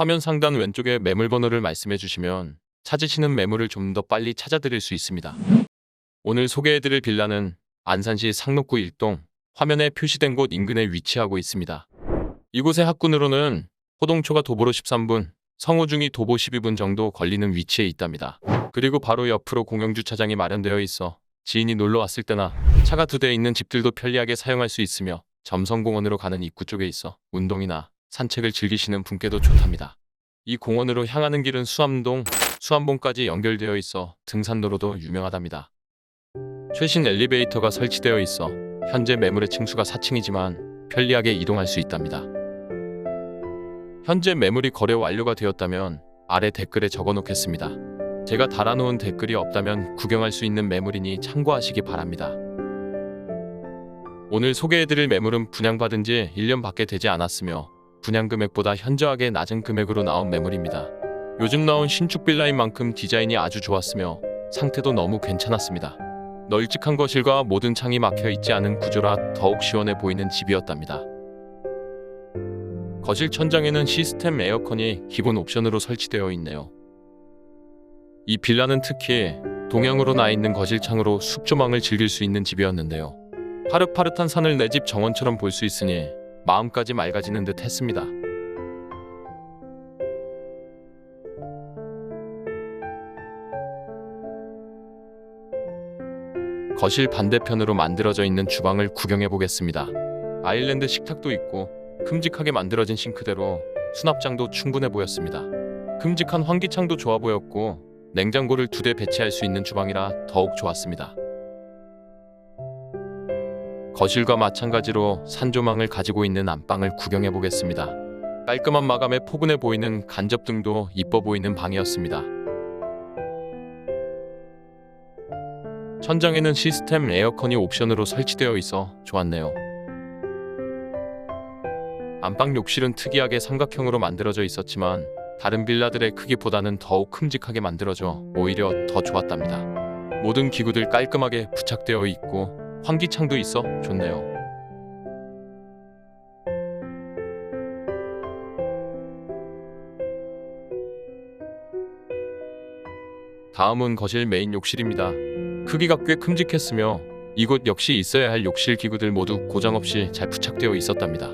화면 상단 왼쪽에 매물 번호를 말씀해 주시면 찾으시는 매물을 좀 더 빨리 찾아드릴 수 있습니다. 오늘 소개해드릴 빌라는 안산시 상록구 일동 화면에 표시된 곳 인근에 위치하고 있습니다. 이곳의 학군으로는 호동초가 도보로 13분, 성호중이 도보 12분 정도 걸리는 위치에 있답니다. 그리고 바로 옆으로 공영주차장이 마련되어 있어 지인이 놀러 왔을 때나 차가 두 대 있는 집들도 편리하게 사용할 수 있으며 점성공원으로 가는 입구 쪽에 있어 운동이나 산책을 즐기시는 분께도 좋답니다. 이 공원으로 향하는 길은 수암동, 수암봉까지 연결되어 있어 등산로로도 유명하답니다. 최신 엘리베이터가 설치되어 있어 현재 매물의 층수가 4층이지만 편리하게 이동할 수 있답니다. 현재 매물이 거래 완료가 되었다면 아래 댓글에 적어 놓겠습니다. 제가 달아놓은 댓글이 없다면 구경할 수 있는 매물이니 참고하시기 바랍니다. 오늘 소개해드릴 매물은 분양받은 지 1년 밖에 되지 않았으며 분양 금액보다 현저하게 낮은 금액으로 나온 매물입니다. 요즘 나온 신축 빌라인 만큼 디자인이 아주 좋았으며 상태도 너무 괜찮았습니다. 널찍한 거실과 모든 창이 막혀 있지 않은 구조라 더욱 시원해 보이는 집이었답니다. 거실 천장에는 시스템 에어컨이 기본 옵션으로 설치되어 있네요. 이 빌라는 특히 동향으로 나 있는 거실 창으로 숲 조망을 즐길 수 있는 집이었는데요. 파릇파릇한 산을 내 집 정원처럼 볼 수 있으니 마음까지 맑아지는 듯 했습니다. 거실 반대편으로 만들어져 있는 주방을 구경해 보겠습니다. 아일랜드 식탁도 있고 큼직하게 만들어진 싱크대로 수납장도 충분해 보였습니다. 큼직한 환기창도 좋아 보였고 냉장고를 두 대 배치할 수 있는 주방이라 더욱 좋았습니다. 거실과 마찬가지로 산조망을 가지고 있는 안방을 구경해 보겠습니다. 깔끔한 마감에 포근해 보이는 간접등도 이뻐 보이는 방이었습니다. 천장에는 시스템 에어컨이 옵션으로 설치되어 있어 좋았네요. 안방 욕실은 특이하게 삼각형으로 만들어져 있었지만 다른 빌라들의 크기보다는 더욱 큼직하게 만들어져 오히려 더 좋았답니다. 모든 기구들 깔끔하게 부착되어 있고 환기창도 있어 좋네요. 다음은 거실 메인 욕실입니다. 크기가 꽤 큼직했으며 이곳 역시 있어야 할 욕실 기구들 모두 고장 없이 잘 부착되어 있었답니다.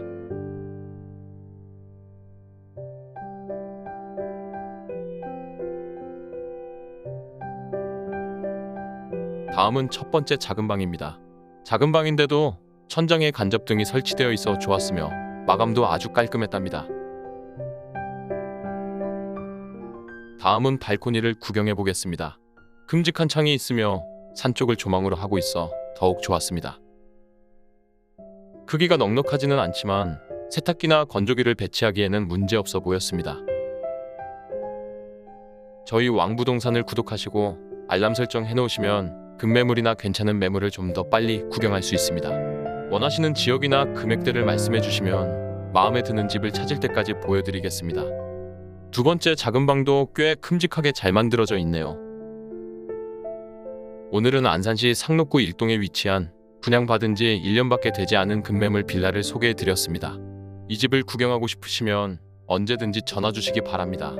다음은 첫 번째 작은 방입니다. 작은 방인데도 천장에 간접등이 설치되어 있어 좋았으며 마감도 아주 깔끔했답니다. 다음은 발코니를 구경해 보겠습니다. 큼직한 창이 있으며 산 쪽을 조망으로 하고 있어 더욱 좋았습니다. 크기가 넉넉하지는 않지만 세탁기나 건조기를 배치하기에는 문제없어 보였습니다. 저희 왕부동산을 구독하시고 알람 설정 해놓으시면 급매물이나 괜찮은 매물을 좀 더 빨리 구경할 수 있습니다. 원하시는 지역이나 금액대를 말씀해 주시면 마음에 드는 집을 찾을 때까지 보여드리겠습니다. 두 번째 작은 방도 꽤 큼직하게 잘 만들어져 있네요. 오늘은 안산시 상록구 일동에 위치한 분양받은 지 1년밖에 되지 않은 급매물 빌라를 소개해 드렸습니다. 이 집을 구경하고 싶으시면 언제든지 전화 주시기 바랍니다.